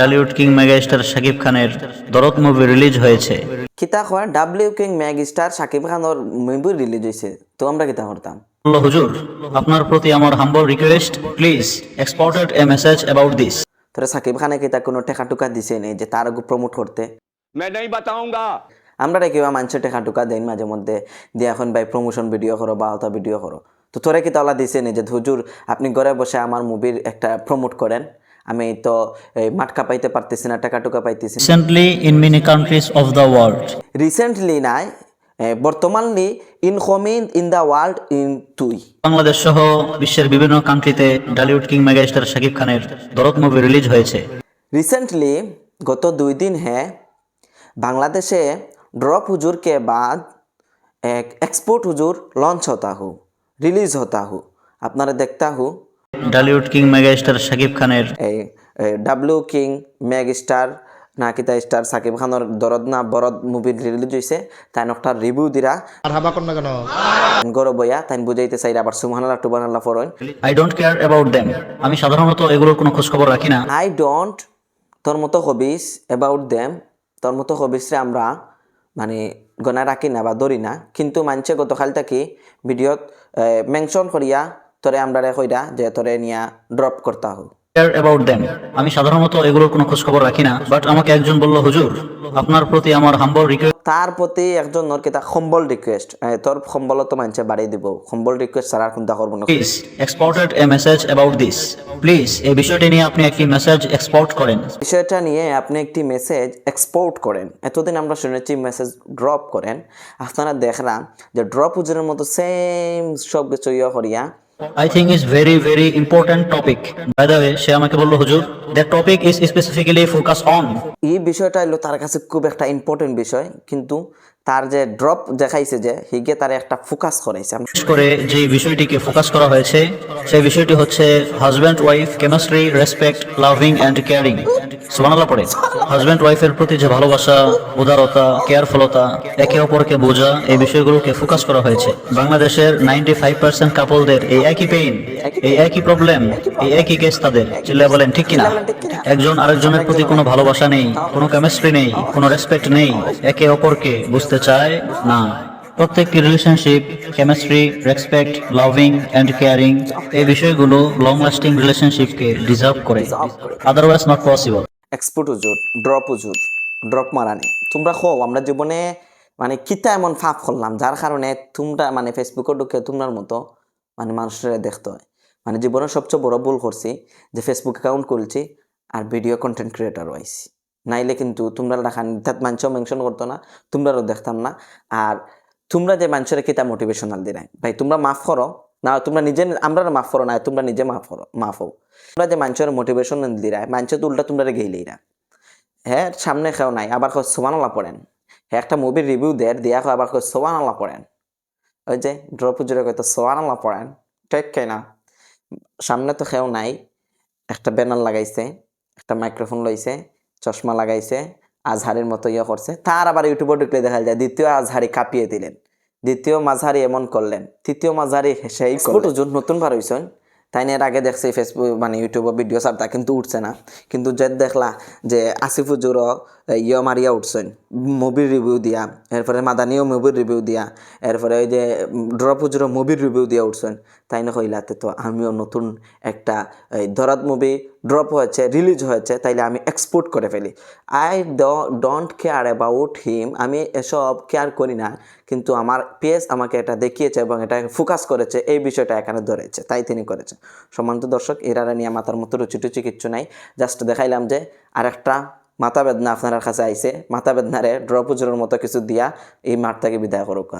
Dhallywood king megastar Shakib খানের দরদ movie release হয়েছে কিতা কয় ডাব্লিউ কিং ম্যাগ স্টার সাকিব খানের মুভি রিলিজ হয়েছে তো আমরা কিতা করতাম বলল হুজুর আপনার প্রতি আমার humble request please exported a message about this তোরা সাকিব খানে কিতা কোনো টেকা টুকা দিছে নেই যে তার প্রমোট করতে मैं नहीं बताऊंगा আমরা রে কিবা মানুষের টেকা টুকা দেন মাঝে মধ্যে দিয়ে এখন ভাই প্রমোশন ভিডিও করো বা হতা ভিডিও করো তো তোরা কি তাওলা দিছে নি যে হুজুর আপনি ঘরে বসে আমার মুভির একটা প্রমোট করেন আমি তো এই মাটকা পাইতে পারতেছি না টাকা টুকা পাইতেছি না recently in many countries of the world recently নাই বর্তমানলি in হোমিন in the world in তুই বাংলাদেশ সহ বিশ্বের বিভিন্ন কান্ট্রিতে ডালিউড কিং মেগাস্টার শাকিব খানের দরদ মুভি রিলিজ হয়েছে रिसेंटली गत दुई दिन है बांग्लादेशे ड्रॉप हुजूर के बाद एक एक्सपोर्ट हुजूर लॉन्च होता हूँ रिलीज होता हूँ আপনারা দেখতা হু ডালিউড কিং মেগাস্টার শাকিব খানের। এই ডাব্লিউ কিং মেগ স্টার নাকিতা স্টার সাকিব খানের দরদ না বরদ মুভি রিলিজ হয়েছে তাই একটা রিভিউ দিরা। আর হাবা কর না কেন গরব বইয়া তাই বুঝাইতে চাই আবার সুবহানাল্লাহ টুবানাল্লাহ ফরইন I don't care about them আমি সাধারণত এগুলোর কোনো খোঁজখবর রাখি না। আই ডোন্ট তোর মতো হবিস অ্যাবাউট দেম তোর মতো হবিসরে আমরা মানে গনা রাখি না বা ধরি না। কিন্তু মানছে গতকাল থাকি ভিডিওত মেনশন করিয়া তোরে আমরা কইরা যে তোরে নিয়া ড্রপ করতা হোক কেয়ার অ্যাবাউট দেম আমি সাধারণত এগুলোর কোনো খোঁজখবর রাখি না বাট আমাকে একজন বলল হুজুর আপনার প্রতি আমার হাম্বল রিকোয়েস্ট তার প্রতি একজন নর কিতা সম্বল রিকোয়েস্ট তোর সম্বল তো মানছে বাড়িয়ে দিব। সম্বল রিকোয়েস্ট ছাড়া আর কোনটা করব না। Please exported a message about this please এই বিষয়টি নিয়ে আপনি একটি মেসেজ এক্সপোর্ট করেন। বিষয়টা নিয়ে আপনি একটি মেসেজ এক্সপোর্ট করেন। এতদিন আমরা শুনেছি মেসেজ ড্রপ করেন। আপনারা দেখলাম যে ড্রপ উজুরের মতো সেম সব কিছু ইয়ে করিয়া I think is very very important topic by the way সে আমাকে বলল হুজুর that topic is specifically focus on এই বিষয়টা হলো তার কাছে খুব একটা ইম্পর্টেন্ট বিষয় কিন্তু তার যে ড্রপ দেখাইছে যে হিগে তার একটা ফোকাস করাইছে। আমরা বিশেষ করে যে বিষয়টিকে ফোকাস করা হয়েছে সেই বিষয়টি হচ্ছে husband wife chemistry respect loving and caring সুবহানাল্লাহ পড়ে। হাজব্যান্ড ওয়াইফের প্রতি যে ভালোবাসা, উদারতা কেয়ারফুলতা একে অপরকে বোঝা, এই বিষয়গুলোকে ফোকাস করা হয়েছে। বাংলাদেশের নাইনটি ফাইভ পার্সেন্ট কাপলদের এই একই পেইন এই একই প্রবলেম এই একই কেস তাদের চিল্লা বলেন, ঠিক কিনা? একজন আরেকজনের প্রতি কোনো ভালোবাসা নেই, কোনো কেমিস্ট্রি নেই, কোনো রেসপেক্ট নেই, একে অপরকে বুঝতে চায় না। প্রত্যেকটি relationship chemistry respect loving and caring এই বিষয়গুলো লং লাস্টিং রিলেশনশিপকে ডিজার্ভ করে। আদারওয়াইজ নট পসিবল এক্সপোর্ট হুজুর ড্রপ হুজুর ড্রপ মারানি তোমরা খো আমরা জীবনে মানে কিতা এমন ফাপ করলাম যার কারণে তোমরা মানে ফেসবুকে ঢুকে তোমার মতো মানে মানুষের দেখতে হয়। মানে জীবনের সবচেয়ে বড় ভুল করছি যে ফেসবুক অ্যাকাউন্ট খুলছি আর ভিডিও কন্টেন্ট ক্রিয়েটার হয়েছি নাইলে কিন্তু তোমরা রাখা তাত মানুষও মেনশন করতো না তোমরাও দেখতাম না। আর তোমরা যে মানুষের কিতা মোটিভেশনাল দিলাই ভাই তোমরা মাফ করো না, তোমরা নিজে, আমরা মাফ করো না, তোমরা নিজে মাফ করো, মাফ হও। তোমরা যে মানুষের মোটিভেশন দিলাই মানুষের তো উল্টা তোমরা গেইলেই না হ্যাঁ সামনে খেও নাই, আবার সোমানালা পড়েন। হ্যাঁ একটা মুভির রিভিউ দেয়, দেয়া কয় আবার সোমানালা পড়েন। ওই যে ড্রপ জুড়ে কয় তো সোমানালা পড়েন, ঠিক কে না? সামনে তো খেও নাই, একটা ব্যানার লাগাইছে, একটা মাইক্রোফোন লইছে, চশমা লাগাইছে, আজহারির মতো ইয়ে করছে, তার আবার ইউটিউবে ঢুকলে দেখা যায়, দ্বিতীয় আজহারি কাঁপিয়ে দিলেন। দ্বিতীয় মাঝারি এমন করলেন। তৃতীয় মাঝারি সেই হুজুর নতুন বার হইছেন। তাই এর আগে দেখছি ফেসবুক মানে ইউটিউবে ভিডিও ছাড়তা কিন্তু উঠছে না। কিন্তু যে দেখলা যে আসিফ হুজুরও ইয়ে মারিয়া উঠছেন। মুভির রিভিউ দিয়া এরপরে মাদানিও মুভির রিভিউ দিয়া এরপরে ওই যে ড্রপ হুজুরও মুভির রিভিউ দিয়া উঠছেন। তাই না কইলাতে তো আমিও নতুন একটা এই দরাদ মুভি ড্রপ হয়েছে রিলিজ হয়েছে, তাইলে আমি এক্সপোর্ট করে ফেলি। I don't care about him আমি এসব কেয়ার করি না, কিন্তু আমার পেজ আমাকে এটা দেখিয়েছে এবং এটা ফোকাস করেছে, এই বিষয়টা এখানে ধরেছে, তাই তিনি করেছে। সম্মানিত দর্শক, এরারা নিয়ে মাথার মতো রুচি টুচি কিচ্ছু নাই জাস্ট দেখাইলাম যে আরেকটা মাথা বেদনা আপনার কাছে আইছে, মাথা বেদনারে ড্রপ হুজুরের মতো কিছু দিয়া এই মাঠটাকে বিদায় করুক।